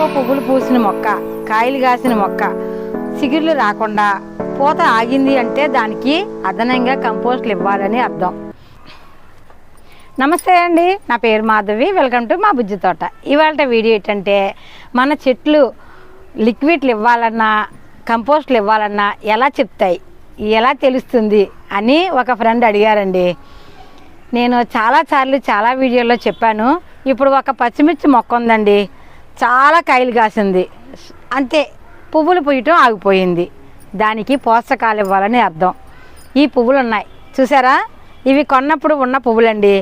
వరకు పువ్వులు పూసిన మొక్క కాయలు కాసిన మొక్క చిగుర్లు రాకుండా పూత ఆగింది అంటే దానికి అదనంగా కంపోస్ట్లు ఇవ్వాలని అర్థం. నమస్తే అండి నా పేరు మాధవి వెల్కమ్ టు మా బుజ్జి తోట. ఇవాళ వీడియో ఏంటంటే మన చెట్లు లిక్విడ్లు ఇవ్వాలన్నా కంపోస్ట్లు ఇవ్వాలన్నా ఎలా చెప్తాయి ఎలా తెలుస్తుంది అని ఒక ఫ్రెండ్ అడిగారండి. నేను చాలా సార్లు చాలా వీడియోలో చెప్పాను. ఇప్పుడు ఒక పచ్చిమిర్చి మొక్క ఉందండి. చాలా కాయలు కాసింది. అంతే పువ్వులు పూయటం ఆగిపోయింది. దానికి పోషకాలు ఇవ్వాలని అర్థం. ఈ పువ్వులు ఉన్నాయి చూసారా? ఇవి కొన్నప్పుడు ఉన్న పువ్వులండి.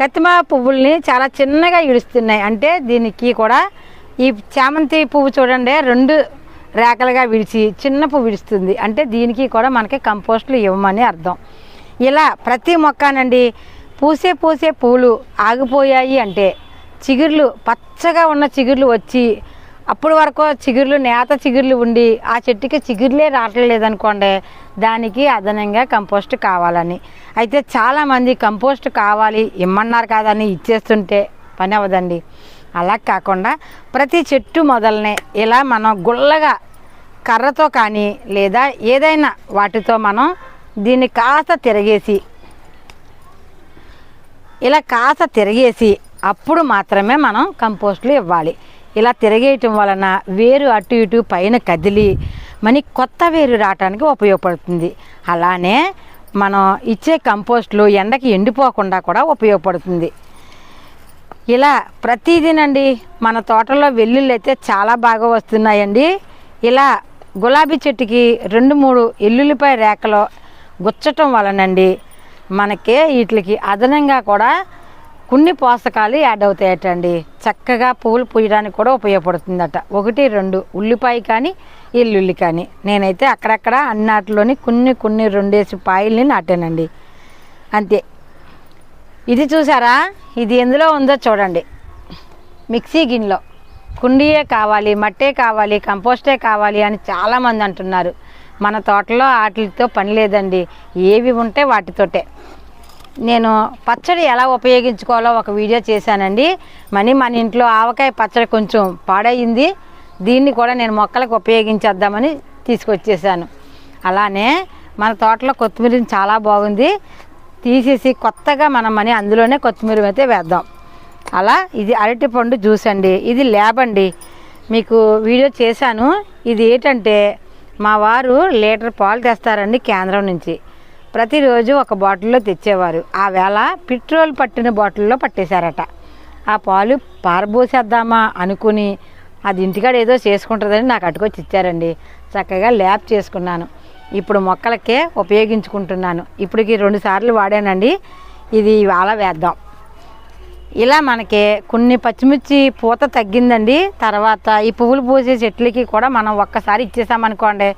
కత్తిమ పువ్వుల్ని చాలా చిన్నగా విడుస్తున్నాయి అంటే దీనికి కూడా ఈ చామంతి పువ్వు చూడండి రెండు రేఖలుగా విడిచి చిన్న పువ్వు విడుస్తుంది అంటే దీనికి కూడా మనకి కంపోస్ట్లు ఇవ్వమని అర్థం. ఇలా ప్రతి మొక్కనండి. పూసే పూసే పూలు ఆగిపోయాయి అంటే చిగుర్లు పచ్చగా ఉన్న చిగుర్లు వచ్చి అప్పటి వరకు చిగుర్లు నేత చిగుర్లు ఉండి ఆ చెట్టుకి చిగుర్లే రావట్లేదనుకోండి దానికి అదనంగా కంపోస్ట్ కావాలని. అయితే చాలామంది కంపోస్ట్ కావాలి ఇమ్మన్నారు కాదని ఇచ్చేస్తుంటే పని అవ్వదండి. అలా కాకుండా ప్రతి చెట్టు మొదలనే ఇలా మనం గుల్లగా కర్రతో కానీ లేదా ఏదైనా వాటితో మనం దీన్ని కాస్త తిరగేసి ఇలా కాస్త తిరగేసి అప్పుడు మాత్రమే మనం కంపోస్ట్లు ఇవ్వాలి. ఇలా తిరగేయటం వలన వేరు అటు ఇటు పైన కదిలి మన కొత్త వేరు రావడానికి ఉపయోగపడుతుంది. అలానే మనం ఇచ్చే కంపోస్ట్లు ఎండకి ఎండిపోకుండా కూడా ఉపయోగపడుతుంది. ఇలా ప్రతిదినండి మన తోటలో వెల్లుల్లి అయితే చాలా బాగా వస్తున్నాయండి. ఇలా గులాబీ చెట్టుకి రెండు మూడు ఎల్లుల్లిపాయ రేఖలో గుచ్చటం వలనండి మనకి వీటికి అదనంగా కూడా కొన్ని పోషకాలు యాడ్ అవుతాయటండి. చక్కగా పువ్వులు పూయడానికి కూడా ఉపయోగపడుతుందట. ఒకటి రెండు ఉల్లిపాయ కానీ ఎల్లుల్లి కానీ. నేనైతే అక్కడక్కడ అన్నాటిలోని కొన్ని కొన్ని రెండేసి పాయల్ని నాటానండి. అంతే. ఇది చూసారా? ఇది ఎందులో ఉందో చూడండి. మిక్సీ గిన్నెలో. కుండీయే కావాలి మట్టే కావాలి కంపోస్టే కావాలి అని చాలామంది అంటున్నారు. మన తోటలో వాటితో పని లేదండి. ఏవి ఉంటే వాటితోటే. నేను పచ్చడి ఎలా ఉపయోగించుకోవాలో ఒక వీడియో చేశానండి. మనీ మన ఇంట్లో ఆవకాయ పచ్చడి కొంచెం పాడయింది. దీన్ని కూడా నేను మొక్కలకు ఉపయోగించేద్దామని తీసుకొచ్చేసాను అలానే మన తోటలో కొత్తిమీర చాలా బాగుంది. తీసేసి కొత్తగా మనం మనీ అందులోనే కొత్తిమీర అయితే వేద్దాం. అలా ఇది అరటిపండు జ్యూస్ అండి. ఇది ల్యాబ్ అండి. మీకు వీడియో చేశాను. ఇది ఏంటంటే మా వారు లీటర్ పాలు తెస్తారండి కేంద్రం నుంచి. ప్రతిరోజు ఒక బాటిల్లో తెచ్చేవారు. ఆ వేళ పెట్రోల్ పట్టిన బాటిల్లో పట్టేశారట. ఆ పాలు పారబోసేద్దామా అనుకుని అది ఇంటికాడ ఏదో చేసుకుంటుందని నాకు అటుకొచ్చి ఇచ్చారండి. చక్కగా ల్యాబ్ చేసుకున్నాను. ఇప్పుడు మొక్కలకే ఉపయోగించుకుంటున్నాను. ఇప్పటికి రెండు సార్లు వాడానండి. ఇది ఇవాళ వేద్దాం. ఇలా మనకి కొన్ని పచ్చిమిర్చి పూత తగ్గిందండి. తర్వాత ఈ పువ్వులు పూసే చెట్లకి కూడా మనం ఒక్కసారి ఇచ్చేసామనుకోండి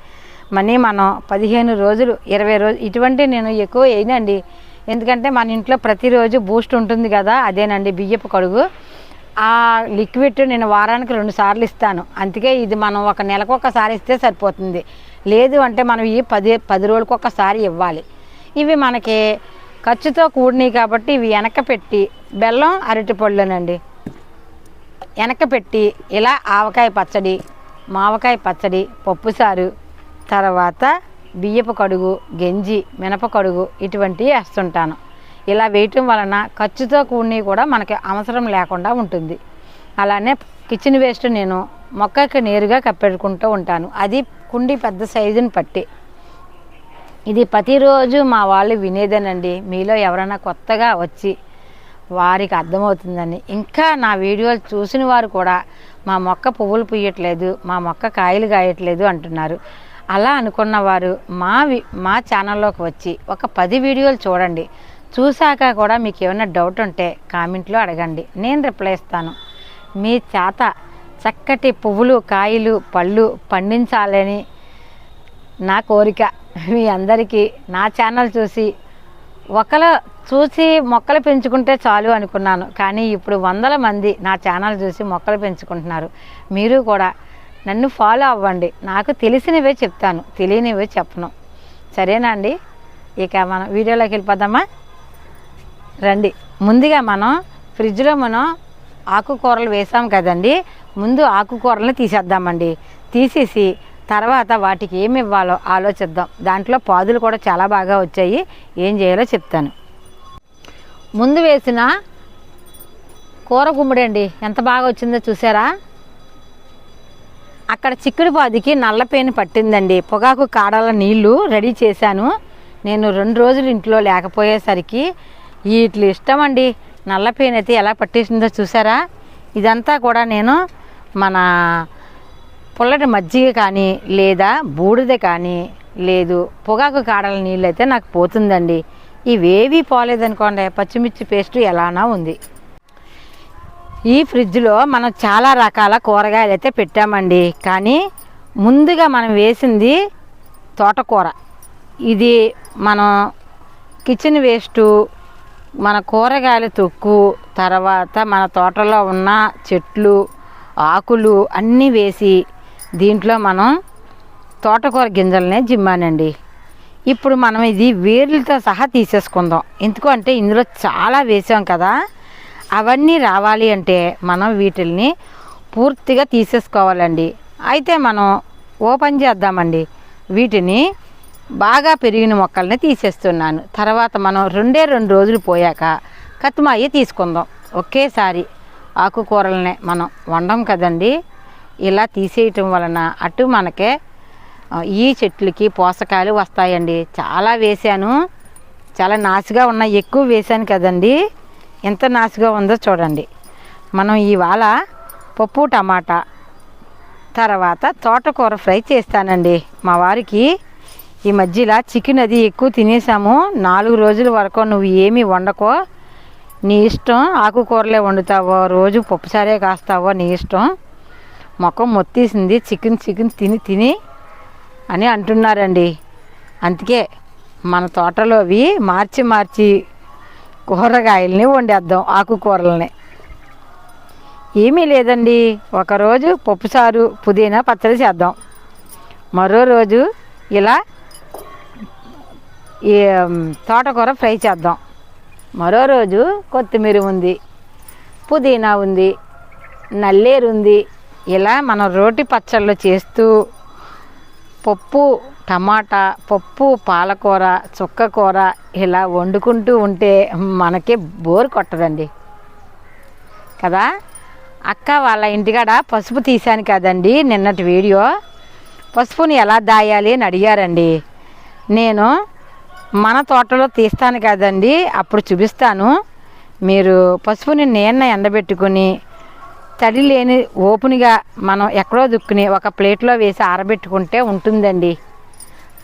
మనీ మనం పదిహేను రోజులు ఇరవై రోజులు ఇటువంటి నేను ఎక్కువ వేయనండి. ఎందుకంటే మన ఇంట్లో ప్రతిరోజు బూస్ట్ ఉంటుంది కదా అదేనండి బియ్యపు కడుగు. ఆ లిక్విడ్ నేను వారానికి రెండు సార్లు ఇస్తాను. అందుకే ఇది మనం ఒక నెలకు ఒకసారి ఇస్తే సరిపోతుంది. లేదు అంటే మనం ఈ పది పది రోజులకు ఒకసారి ఇవ్వాలి. ఇవి మనకి ఖర్చుతో కూడినాయి కాబట్టి ఇవి వెనక పెట్టి బెల్లం అరటిపళ్ళునండి. వెనక పెట్టి ఇలా ఆవకాయ పచ్చడి మావకాయ పచ్చడి పప్పుసారు తర్వాత బియ్యపు కడుగు గెంజి మినప కడుగు ఇటువంటివి వేస్తుంటాను. ఇలా వేయటం వలన ఖర్చుతో కూడినవి కూడా మనకి అవసరం లేకుండా ఉంటుంది. అలానే కిచెన్ వేస్ట్ నేను మొక్కకి నేరుగా కప్పెట్టుకుంటూ ఉంటాను. అది కుండి పెద్ద సైజుని పట్టి. ఇది ప్రతిరోజు మా వాళ్ళు వినేదేనండి. మీలో ఎవరైనా కొత్తగా వచ్చి వారికి అర్థమవుతుందని. ఇంకా నా వీడియోలు చూసిన వారు కూడా మా మొక్క పువ్వులు పుయ్యట్లేదు మా మొక్క కాయలు కాయట్లేదు అంటున్నారు. అలా అనుకున్న వారు మావి మా ఛానల్లోకి వచ్చి ఒక పది వీడియోలు చూడండి. చూశాక కూడా మీకు ఏమైనా డౌట్ ఉంటే కామెంట్లో అడగండి. నేను రిప్లై ఇస్తాను. మీ చేత చక్కటి పువ్వులు కాయలు పళ్ళు పండించాలని నా కోరిక. మీ అందరికీ నా ఛానల్ చూసి ఒకరు చూసి మొక్కలు పెంచుకుంటే చాలు అనుకున్నాను. కానీ ఇప్పుడు వందల మంది నా ఛానల్ చూసి మొక్కలు పెంచుకుంటున్నారు. మీరు కూడా నన్ను ఫాలో అవ్వండి. నాకు తెలిసినవే చెప్తాను. తెలియనివే చెప్పను. సరేనా అండి ఇక మనం వీడియోలోకి వెళ్ళిపోదామా? రండి. ముందుగా మనం ఫ్రిడ్జ్లో మనం ఆకుకూరలు వేసాం కదండి. ముందు ఆకుకూరలను తీసేద్దామండి. తీసేసి తర్వాత వాటికి ఏమి ఇవ్వాలో ఆలోచిద్దాం. దాంట్లో పాదులు కూడా చాలా బాగా వచ్చాయి. ఏం చేయాలో చెప్తాను. ముందు వేసిన కూర గుమ్మడి అండి ఎంత బాగా వచ్చిందో చూసారా? అక్కడ చిక్కుడు పాదికి నల్లపేను పట్టిందండి. పొగాకు కాడల నీళ్ళు రెడీ చేశాను. నేను రెండు రోజులు ఇంట్లో లేకపోయేసరికి వీటి ఇష్టం అండి నల్లపేను అయితే ఎలా పట్టేసిందో చూసారా? ఇదంతా కూడా నేను మన పుల్లటి మజ్జిగ కానీ లేదా బూడిద కానీ లేదు పొగాకు కాడల నీళ్ళు అయితే నాకు పోతుందండి. ఇవేవీ పోలేదనుకోండి పచ్చిమిర్చి పేస్ట్ ఎలానా ఉంది. ఈ ఫ్రిడ్జ్లో మనం చాలా రకాల కూరగాయలు అయితే పెట్టామండి. కానీ ముందుగా మనం వేసింది తోటకూర. ఇది మనం కిచెన్ వేస్టు మన కూరగాయల తొక్కు తర్వాత మన తోటలో ఉన్న చెట్లు ఆకులు అన్నీ వేసి దీంట్లో మనం తోటకూర గింజలనే జిమ్మానండి. ఇప్పుడు మనం ఇది వేర్లతో సహా తీసేసుకుందాం. ఎందుకంటే ఇందులో చాలా వేసాం కదా. అవన్నీ రావాలి అంటే మనం వీటిల్ని పూర్తిగా తీసేసుకోవాలండి. అయితే మనం ఓపెన్ చేద్దామండి. వీటిని బాగా పెరిగిన మొక్కల్ని తీసేస్తున్నాను. తర్వాత మనం రెండే రెండు రోజులు పోయాక కత్తిమాయి తీసుకుందాం. ఒకేసారి ఆకుకూరలనే మనం వండం కదండి. ఇలా తీసేయటం వలన అటు మనకే ఈ చెట్లకి పోషకాలు వస్తాయండి. చాలా వేశాను. చాలా నాసిగా ఉన్నాయి ఎక్కువ వేశాను కదండీ. ఎంత నాసుగా ఉందో చూడండి. మనం ఇవాళ పప్పు టమాటా తర్వాత తోటకూర ఫ్రై చేస్తానండి. మా వారికి ఈ మధ్యలో చికెన్ అది ఎక్కువ తినేసాము. నాలుగు రోజుల వరకు నువ్వు ఏమీ వండకో నీ ఇష్టం ఆకుకూరలే వండుతావో రోజు పప్పుసారే కాస్తావో నీ ఇష్టం. మొక్కం మొత్తేసింది చికెన్ చికెన్ తిని తిని అని అంటున్నారండి. అందుకే మన తోటలోవి మార్చి మార్చి కూరగాయల్ని వండేద్దాం ఆకుకూరల్ని. ఏమీ లేదండి. ఒకరోజు పప్పుసారు పుదీనా పచ్చడి చేద్దాం. మరో రోజు ఇలా ఈ తోటకూర ఫ్రై చేద్దాం. మరో రోజు కొత్తిమీర ఉంది పుదీనా ఉంది నల్లేరు ఉంది. ఇలా మనం రోటి పచ్చళ్ళు చేస్తూ పప్పు టమాటా పప్పు పాలకూర చుక్కకూర ఇలా వండుకుంటూ ఉంటే మనకి బోర్ కొట్టదండి. కదా? అక్క వాళ్ళ ఇంటికాడ పసుపు తీశాను కదండి నిన్నటి వీడియో. పసుపుని ఎలా దాయాలి అని అడిగారండి. నేను మన తోటలో తీస్తాను కదండి అప్పుడు చూపిస్తాను. మీరు పసుపుని నీన్న ఎండబెట్టుకుని తడి లేని ఓపెన్గా మనం ఎక్కడో దుక్కుని ఒక ప్లేట్లో వేసి ఆరబెట్టుకుంటే ఉంటుందండి.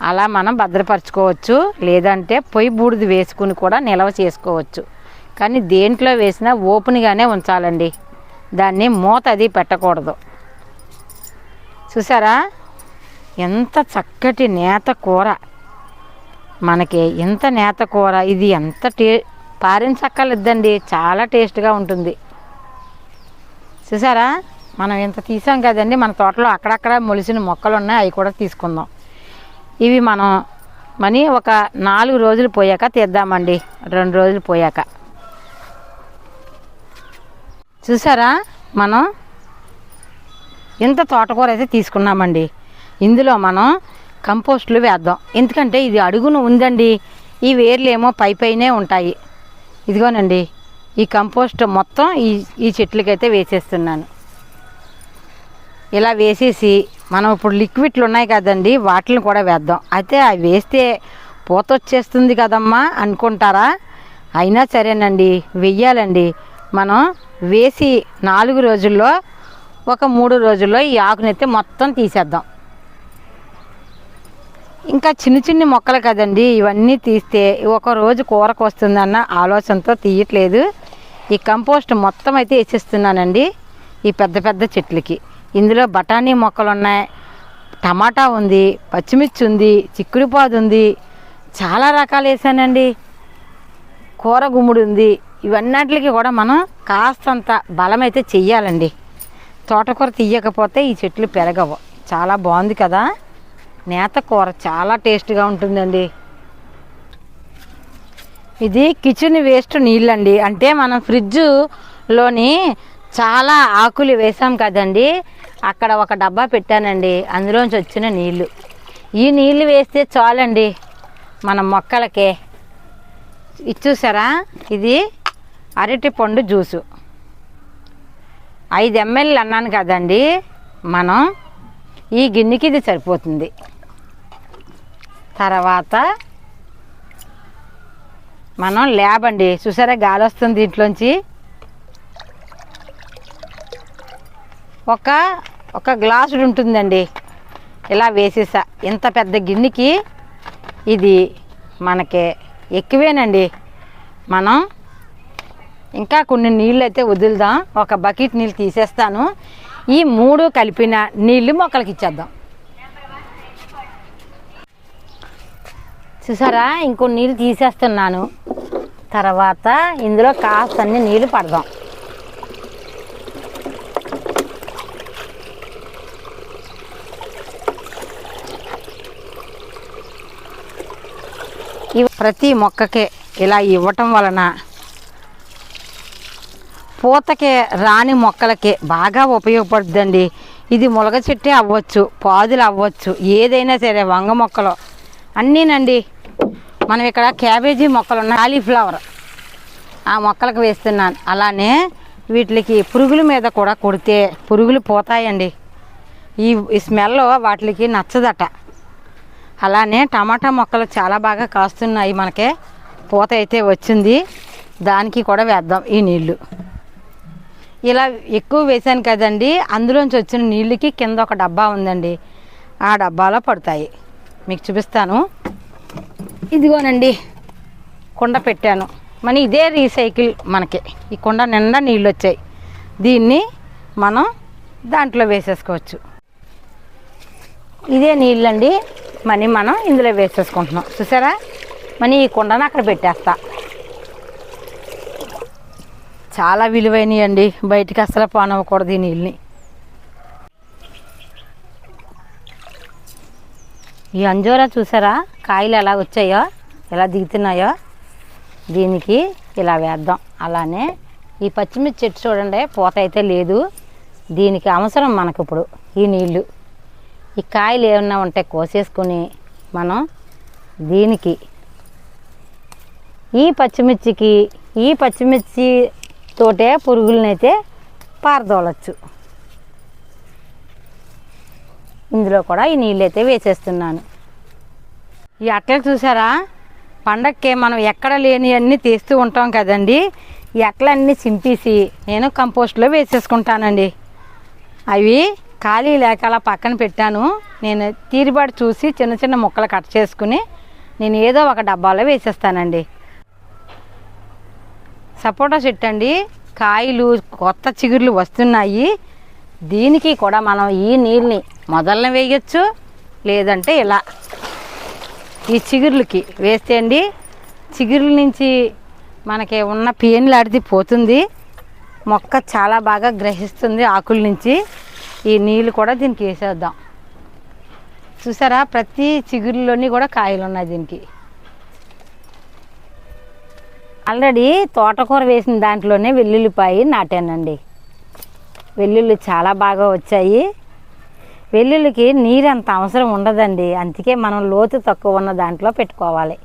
అలా మనం భద్రపరచుకోవచ్చు. లేదంటే పొయ్యి బూడిద వేసుకుని కూడా నిల్వ చేసుకోవచ్చు. కానీ దేంట్లో వేసినా ఓపెన్గానే ఉంచాలండి. దాన్ని మూత అది పెట్టకూడదు. చూసారా? ఎంత చక్కటి నేత కూర. మనకి ఎంత నేత కూర ఇది ఎంత టే పారించక్కర్లేదండి. చాలా టేస్ట్గా ఉంటుంది. చూసారా? మనం ఇంత తీసాం కదండి. మన తోటలో అక్కడక్కడ మొలిసిన మొక్కలు ఉన్నాయి అవి కూడా తీసుకుందాం. ఇవి మనం మనీ ఒక నాలుగు రోజులు పోయాక తీద్దామండి. రెండు రోజులు పోయాక. చూసారా? మనం ఇంత తోటకూర అయితే తీసుకున్నామండి. ఇందులో మనం కంపోస్ట్లు వేద్దాం. ఎందుకంటే ఇది అడుగును ఉందండి. ఈ వేర్లు ఏమో పై పైనే ఉంటాయి. ఇదిగోనండి. ఈ కంపోస్ట్ మొత్తం ఈ ఈ చెట్లకైతే వేసేస్తున్నాను. ఇలా వేసేసి మనం ఇప్పుడు లిక్విడ్లు ఉన్నాయి కదండి వాటిని కూడా వేద్దాం. అయితే అవి వేస్తే పూత వచ్చేస్తుంది కదమ్మా అనుకుంటారా? అయినా సరేనండి వెయ్యాలండి. మనం వేసి నాలుగు రోజుల్లో ఒక మూడు రోజుల్లో ఈ ఆకునైతే మొత్తం తీసేద్దాం. ఇంకా చిన్న చిన్న మొక్కలు కదండి ఇవన్నీ తీస్తే ఒక రోజు కూరకు వస్తుందన్న ఆలోచనతో తీయట్లేదు. ఈ కంపోస్ట్ మొత్తం అయితే వేసేస్తున్నానండి ఈ పెద్ద పెద్ద చెట్లకి. ఇందులో బఠానీ మొక్కలు ఉన్నాయి టమాటా ఉంది పచ్చిమిర్చి ఉంది చిక్కుడుపాదు ఉంది. చాలా రకాలు వేసానండి. కూర గుమ్ముడు ఉంది. ఇవన్నిటికి కూడా మనం కాస్తంత బలం అయితే చెయ్యాలండి. తోటకూర తీయకపోతే ఈ చెట్లు పెరగవు. చాలా బాగుంది కదా? నేత కూర చాలా టేస్ట్గా ఉంటుందండి. ఇది కిచెన్ వేస్ట్ నీళ్ళండి. అంటే మనం ఫ్రిడ్జ్లోని చాలా ఆకులు వేసాం కదండి. అక్కడ ఒక డబ్బా పెట్టానండి. అందులోంచి వచ్చిన నీళ్ళు ఈ నీళ్ళు వేస్తే చాలండి మన మొక్కలకే. ఇది చూసారా? ఇది అరటి పండు జ్యూసు. ఐదు ఎంఎల్ అన్నాను కదండి మనం. ఈ గిన్నెకి ఇది సరిపోతుంది. తర్వాత మనం ల్యాబ్ అండి చూసారా? గాలి వస్తుంది దీంట్లోంచి. ఒక ఒక గ్లాసుడు ఉంటుందండి. ఇలా వేసేసా. ఇంత పెద్ద గిన్నెకి ఇది మనకి ఎక్కువేనండి. మనం ఇంకా కొన్ని నీళ్ళు అయితే వదులుదాం. ఒక బకెట్ నీళ్ళు తీసేస్తాను. ఈ మూడు కలిపిన నీళ్ళు మొక్కలకి ఇచ్చేద్దాం. చూసారా? ఇంకో నీళ్ళు తీసేస్తున్నాను. తర్వాత ఇందులో కాస్త అన్ని నీళ్ళు పడదాం. ప్రతి మొక్కకి ఇలా ఇవ్వటం వలన పూతకి రాని మొక్కలకి బాగా ఉపయోగపడుతుందండి ఇది ములగ చెట్టే అవ్వచ్చు పాదులు అవ్వచ్చు ఏదైనా సరే వంగ మొక్కలు. అన్నీనండి మనం ఇక్కడ క్యాబేజీ మొక్కలు ఉన్నాయి కాలీఫ్లవర్ ఆ మొక్కలకు వేస్తున్నాను. అలానే వీటికి పురుగుల మీద కూడా కొడితే పురుగులు పోతాయండి. ఈ ఈ స్మెల్ వాటికి నచ్చదట. అలానే టమాటా మొక్కలు చాలా బాగా కాస్తున్నాయి మనకే. పూత అయితే వచ్చింది. దానికి కూడా వేద్దాం ఈ నీళ్ళు ఇలా ఎక్కువ వేసాను కదండి. అందులోంచి వచ్చిన నీళ్ళకి కింద ఒక డబ్బా ఉందండి. ఆ డబ్బాలో పడతాయి. మీకు చూపిస్తాను. ఇదిగోనండి. కుండ పెట్టాను. మన ఇదే రీసైకిల్ మనకి. ఈ కుండ నిండా నీళ్ళు వచ్చాయి. దీన్ని మనం దాంట్లో వేసేసుకోవచ్చు. ఇదే నీళ్ళండి. మనీ మనం ఇందులో వేసేసుకుంటున్నాం. చూసారా? మనీ ఈ కుండను అక్కడ పెట్టేస్తా. చాలా విలువైనవి అండి బయటికి అసలు పానవ్వకూడదు ఈ నీళ్ళని. ఈ అంజోరా చూసారా? కాయలు ఎలా వచ్చాయో ఎలా దిగుతున్నాయో దీనికి ఇలా వేద్దాం. అలానే ఈ పచ్చిమిర్చి చెట్టు చూడండి పూత అయితే లేదు. దీనికి అవసరం మనకు ఇప్పుడు ఈ నీళ్ళు. ఈ కాయలు ఏమన్నా ఉంటే కోసేసుకొని మనం దీనికి ఈ పచ్చిమిర్చికి ఈ పచ్చిమిర్చి తోటే పురుగులనైతే పారదోలచ్చు. ఇందులో కూడా ఈ నీళ్ళైతే వేసేస్తున్నాను. ఈ అట్లలు చూసారా? పండక్కి మనం ఎక్కడ లేని అన్నీ తీస్తూ ఉంటాం కదండి. ఎట్లన్నీ చింపేసి నేను కంపోస్ట్లో వేసేసుకుంటానండి. అవి ఖాళీ లేక అలా పక్కన పెట్టాను. నేను తీరుబాటు చూసి చిన్న చిన్న ముక్కలు కట్ చేసుకుని నేను ఏదో ఒక డబ్బాలో వేసేస్తానండి. సపోటా చెట్టు అండి కాయలు కొత్త చిగుర్లు వస్తున్నాయి. దీనికి కూడా మనం ఈ నీళ్ళని మొదలన వేయచ్చు. లేదంటే ఇలా ఈ చిగుర్లకి వేస్తే అండి చిగుర్ల నుంచి మనకి ఉన్న పేనులాడిది పోతుంది. మొక్క చాలా బాగా గ్రహిస్తుంది ఆకుల నుంచి. ఈ నీళ్ళు కూడా దీనికి వేసేద్దాం. చూసారా? ప్రతి చిగురులోని కూడా కాయలు ఉన్నాయి దీనికి. ఆల్రెడీ తోటకూర వేసిన దాంట్లోనే వెల్లుల్లిపాయి నాటానండి. వెల్లుల్లి చాలా బాగా వచ్చాయి. వెల్లుల్లికి నీరు అంత అవసరం ఉండదండి. అందుకే మనం లోతు తక్కువ ఉన్న దాంట్లో పెట్టుకోవాలి.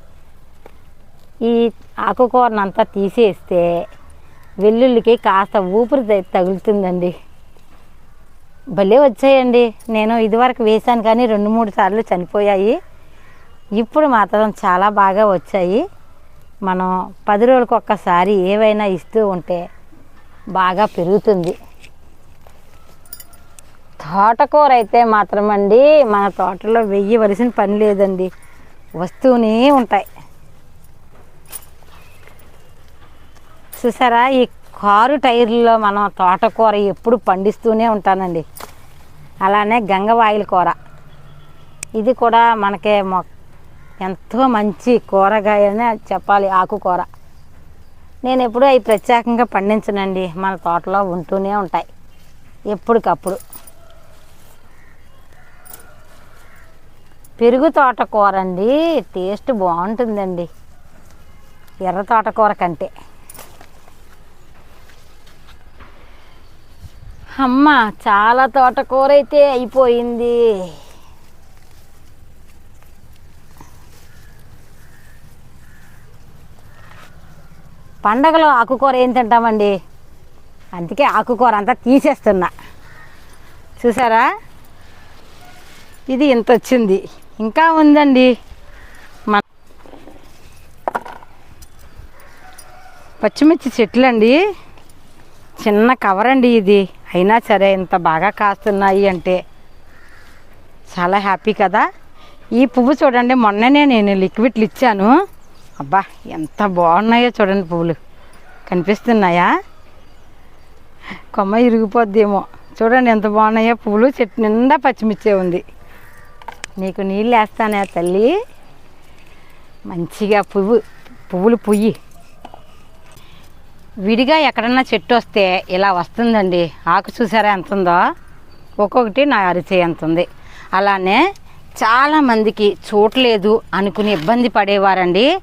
ఈ ఆకుకూరనంతా తీసేస్తే వెల్లుల్లికి కాస్త ఊపిరి తగులుతుందండి. భలే వచ్చాయండి. నేను ఇదివరకు వేశాను కానీ రెండు మూడు సార్లు చనిపోయాయి. ఇప్పుడు మాత్రం చాలా బాగా వచ్చాయి. మనం పది రోజులకు ఒక్కసారి ఏవైనా ఇస్తూ ఉంటే బాగా పెరుగుతుంది. తోటకూర అయితే మాత్రం అండి మన తోటలో వెయ్యవలసిన పని లేదండి. వస్తూనే ఉంటాయి. చూసారా ఈ కారు టైర్లో మనం తోటకూర ఎప్పుడు పండిస్తూనే ఉంటానండి. అలానే గంగవాయిల కూర. ఇది కూడా మనకే మొ ఎంతో మంచి కూరగాయనే చెప్పాలి ఆకుకూర. నేను ఎప్పుడూ అవి ప్రత్యేకంగా పండించనండి. మన తోటలో ఉంటూనే ఉంటాయి. ఎప్పటికప్పుడు. పెరుగు తోటకూర అండి టేస్ట్ బాగుంటుందండి. ఎర్ర తోటకూర కంటే. అమ్మ చాలా తోటకూర అయితే అయిపోయింది. పండగలో ఆకుకూర ఏం తింటామండి? అందుకే ఆకుకూర అంతా తీసేస్తున్నా. చూసారా? ఇది ఇంత వచ్చింది. ఇంకా ఉందండి. మన పచ్చిమిర్చి చెట్లు అండి చిన్న కవర్ అండి ఇది. అయినా సరే ఇంత బాగా కాస్తున్నాయి అంటే చాలా హ్యాపీ కదా. ఈ పువ్వు చూడండి మొన్ననే నేను లిక్విడ్లు ఇచ్చాను. అబ్బా ఎంత బాగున్నాయో చూడండి పువ్వులు. కనిపిస్తున్నాయా? కొమ్మ ఇరిగిపోద్దేమో. చూడండి ఎంత బాగున్నాయో పువ్వులు. చెట్టు నిండా పచ్చిమిర్చే ఉంది. నీకు నీళ్ళు వేస్తానే తల్లి. మంచిగా పువ్వు పువ్వులు పుయ్యి. విడిగా ఎక్కడన్నా చెట్టు వస్తే ఇలా వస్తుందండి. ఆకు చూసారా ఎంత ఉందో ఒక్కొక్కటి నా అరిచే ఎంత ఉంది అలానే చాలామందికి చూడలేదు అనుకుని ఇబ్బంది పడేవారండి.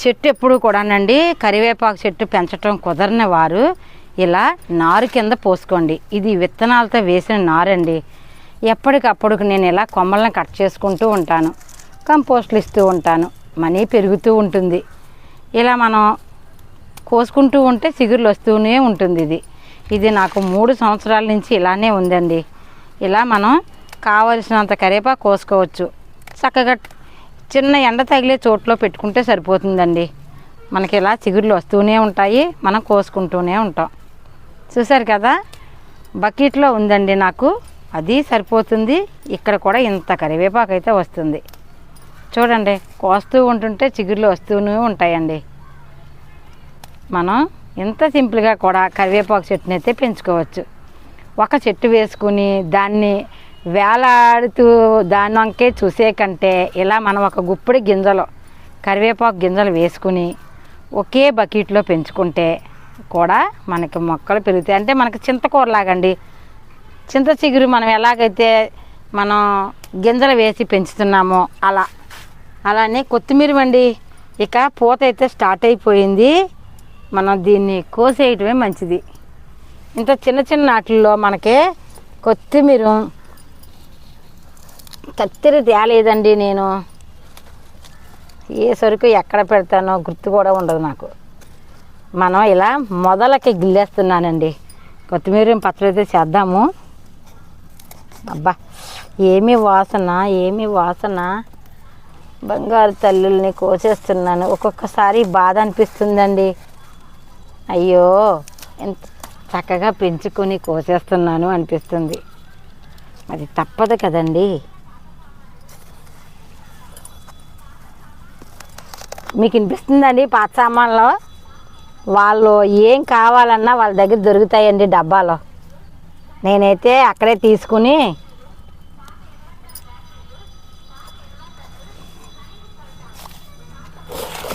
చెట్టు ఎప్పుడు కూడానండి. కరివేపాకు చెట్టు పెంచడం కుదరని వారు ఇలా నారు కింద పోసుకోండి. ఇది విత్తనాలతో వేసిన నారండి. ఎప్పటికప్పుడు నేను ఇలా కొమ్మలను కట్ చేసుకుంటూ ఉంటాను. కంపోస్ట్లు ఇస్తూ ఉంటాను. మనీ పెరుగుతూ ఉంటుంది. ఇలా మనం కోసుకుంటూ ఉంటే చిగుర్లు వస్తూనే ఉంటుంది ఇది. ఇది నాకు మూడు సంవత్సరాల నుంచి ఇలానే ఉందండి. ఇలా మనం కావలసినంత కరేపాకు కోసుకోవచ్చు. చక్కగా చిన్న ఎండ తగిలే చోట్లో పెట్టుకుంటే సరిపోతుందండి. మనకి ఇలా చిగుర్లు వస్తూనే ఉంటాయి. మనం కోసుకుంటూనే ఉంటాం. చూసారు కదా? బకెట్లో ఉందండి నాకు. అది సరిపోతుంది. ఇక్కడ కూడా ఇంత కరివేపాకు అయితే వస్తుంది. చూడండి కోస్తూ ఉంటుంటే చిగుర్లు వస్తూనే ఉంటాయండి. మనం ఇంత సింపుల్గా కూడా కరివేపాకు చెట్టుని అయితే పెంచుకోవచ్చు. ఒక చెట్టు వేసుకుని దాన్ని వేలాడుతూ దాని వంకే చూసే కంటే ఇలా మనం ఒక గుప్పిడి గింజలు కరివేపాకు గింజలు వేసుకుని ఒకే బకెట్లో పెంచుకుంటే కూడా మనకి మొక్కలు పెరుగుతాయి. అంటే మనకి చింతకూరలాగండి. చింత చిగురు మనం ఎలాగైతే మనం గింజలు వేసి పెంచుతున్నామో అలా. అలానే కొత్తిమీర అండి ఇక పూత అయితే స్టార్ట్ అయిపోయింది. మనం దీన్ని కోసేయటమే మంచిది. ఇంత చిన్న చిన్న వాటిల్లో మనకి కొత్తిమీర కత్తిరి తేలేదండి నేను. ఏ సరుకు ఎక్కడ పెడతానో గుర్తు కూడా ఉండదు నాకు. మనం ఇలా మొదలకి గిల్లేస్తున్నానండి. కొత్తిమీర పచ్చడి చేద్దాము. అబ్బా ఏమి వాసన ఏమి వాసన. బంగారు తల్లుల్ని కోసేస్తున్నాను. ఒక్కొక్కసారి బాధ అనిపిస్తుందండి. అయ్యో ఎంత చక్కగా పెంచుకొని కోసేస్తున్నాను అనిపిస్తుంది. అది తప్పదు కదండి. మీకు వినిపిస్తుందండి పాత సామాన్లో? వాళ్ళు ఏం కావాలన్నా వాళ్ళ దగ్గర దొరుకుతాయండి డబ్బాలో. నేనైతే అక్కడే తీసుకుని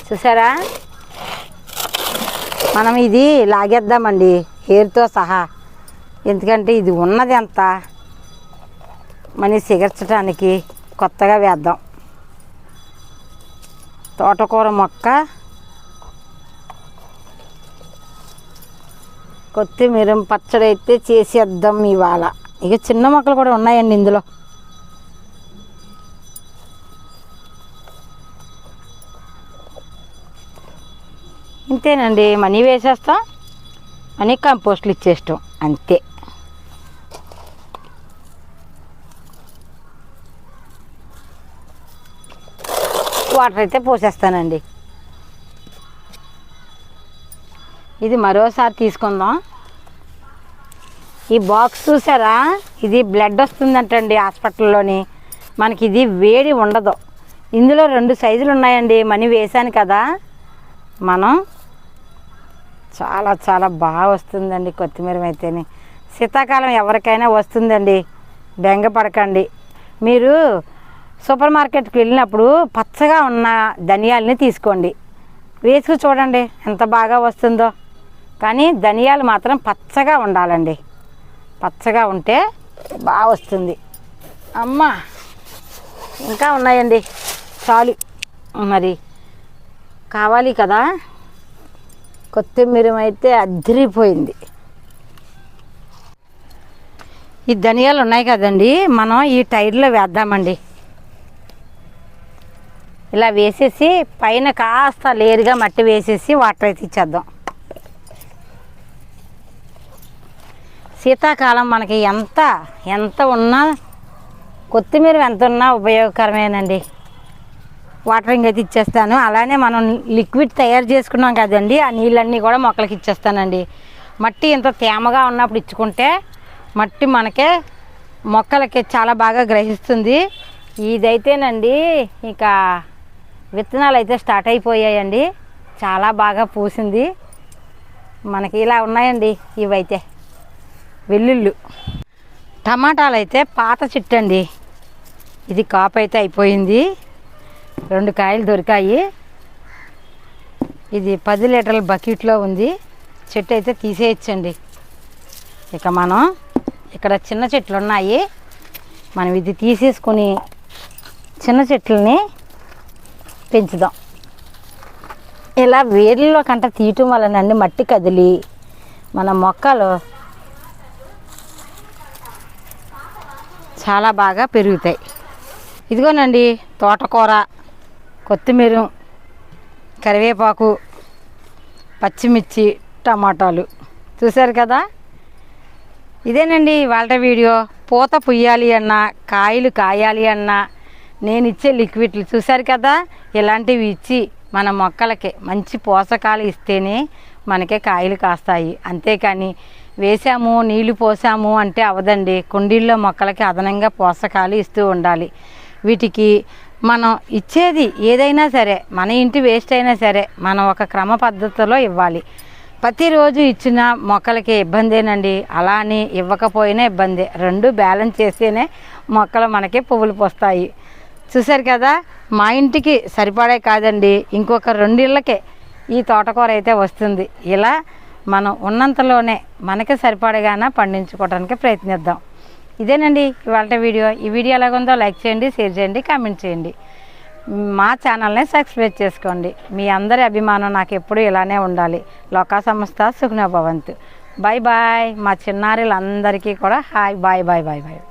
చూసారా? మనం ఇది లాగేద్దామండి హెయిర్తో సహా. ఎందుకంటే ఇది ఉన్నది ఎంత? మనీ సిగర్చడానికి కొత్తగా వేద్దాం. తోటకూర మొక్క కొత్తిమీర పచ్చడి అయితే చేసేద్దాం ఇవాళ. ఇక చిన్న మొక్కలు కూడా ఉన్నాయండి ఇందులో. ఇంతేనండి మనీ వేసేస్తాం మనీ కంపోస్ట్లు ఇచ్చేస్తాం అంతే. వాటర్ అయితే పోసేస్తానండి. ఇది మరోసారి తీసుకుందాం. ఈ బాక్స్ చూసారా? ఇది బ్లడ్ వస్తుందంటండి హాస్పిటల్లోని. మనకి ఇది వేడి ఉండదు. ఇందులో రెండు సైజులు ఉన్నాయండి మనీ వేశాను కదా. మనం చాలా చాలా బాగా వస్తుందండి కొత్తిమీర అయితేని. శీతాకాలం ఎవరికైనా వస్తుందండి. బెంగ పడకండి. మీరు సూపర్ మార్కెట్కి వెళ్ళినప్పుడు పచ్చగా ఉన్న ధనియాలని తీసుకోండి. వేసుకు చూడండి ఎంత బాగా వస్తుందో. కానీ ధనియాలు మాత్రం పచ్చగా ఉండాలండి. పచ్చగా ఉంటే బాగా వస్తుంది. అమ్మ ఇంకా ఉన్నాయండి. చాలు. మరి కావాలి కదా. కొత్తిమీర అయితే అదిరిపోయింది. ఈ ధనియాలు ఉన్నాయి కదండి మనం ఈ టైర్లో వేద్దామండి. ఇలా వేసేసి పైన కాస్త లేరుగా మట్టి వేసేసి వాటర్ అయితే ఇచ్చేద్దాం. శీతాకాలం మనకి ఎంత ఎంత ఉన్నా కొత్తిమీర ఎంత ఉన్నా ఉపయోగకరమేనండి. వాటరింగ్ అయితే ఇచ్చేస్తాను. అలానే మనం లిక్విడ్ తయారు చేసుకున్నాం కదండి ఆ నీళ్ళన్నీ కూడా మొక్కలకి ఇచ్చేస్తానండి. మట్టి ఇంత తేమగా ఉన్నప్పుడు ఇచ్చుకుంటే మట్టి మనకే మొక్కలకి చాలా బాగా గ్రహిస్తుంది. ఇదైతేనండి ఇక విత్తనాలు అయితే స్టార్ట్ అయిపోయాయండి. చాలా బాగా పూసింది. మనకి ఇలా ఉన్నాయండి ఇవైతే. వెల్లుళ్ళు టమాటాలు అయితే పాత చెట్టు అండి ఇది కాపు అయితే అయిపోయింది. రెండు కాయలు దొరికాయి. ఇది పది లీటర్ల బకెట్లో ఉంది. చెట్టు అయితే తీసేయచ్చండి. ఇక మనం ఇక్కడ చిన్న చెట్లు ఉన్నాయి. మనం ఇది తీసేసుకొని చిన్న చెట్లని పెంచుదాం. ఇలా వేర్లలో కంట తీయటం వలనండి మట్టి కదిలి మన మొక్కలు చాలా బాగా పెరుగుతాయి. ఇదిగోనండి తోటకూర. కొత్తిమీర కరివేపాకు పచ్చిమిర్చి టమాటాలు. చూశారు కదా? ఇదేనండి వాళ్ళ వీడియో. పూత పుయ్యాలి అన్నా కాయలు కాయాలి అన్నా నేను ఇచ్చే లిక్విడ్లు. చూశారు కదా? ఇలాంటివి ఇచ్చి మన మొక్కలకి మంచి పోషకాలు ఇస్తేనే మనకే కాయలు కాస్తాయి. అంతేకాని వేసాము నీళ్ళు పోసాము అంటే అవదండి. కుండీల్లో మొక్కలకి అదనంగా పోషకాలు ఇస్తూ ఉండాలి. వీటికి మనం ఇచ్చేది ఏదైనా సరే మన ఇంటి వేస్ట్ అయినా సరే మనం ఒక క్రమ పద్ధతిలో ఇవ్వాలి. ప్రతిరోజు ఇచ్చిన మొక్కలకి ఇబ్బందేనండి. అలా అని ఇవ్వకపోయినా ఇబ్బందే. రెండు బ్యాలెన్స్ చేస్తేనే మొక్కలు మనకి పువ్వులు పోస్తాయి. చూశారు కదా మా ఇంటికి సరిపడే కాదండి. ఇంకొక రెండిళ్ళకే ఈ తోటకూర అయితే వస్తుంది. ఇలా మనం ఉన్నంతలోనే మనకి సరిపడగానే పండించుకోవడానికి ప్రయత్నిద్దాం. ఇదేనండి ఇవాళ వీడియో. ఈ వీడియో ఎలాగుందో లైక్ చేయండి షేర్ చేయండి కామెంట్ చేయండి. మా ఛానల్ని సబ్స్క్రైబ్ చేసుకోండి. మీ అందరి అభిమానం నాకు ఎప్పుడూ ఇలానే ఉండాలి. లోకా సంస్థ సుఖ్నభవంతు. Bye bye. మా చిన్నారులందరికీ కూడా hi. Bye bye bye bye.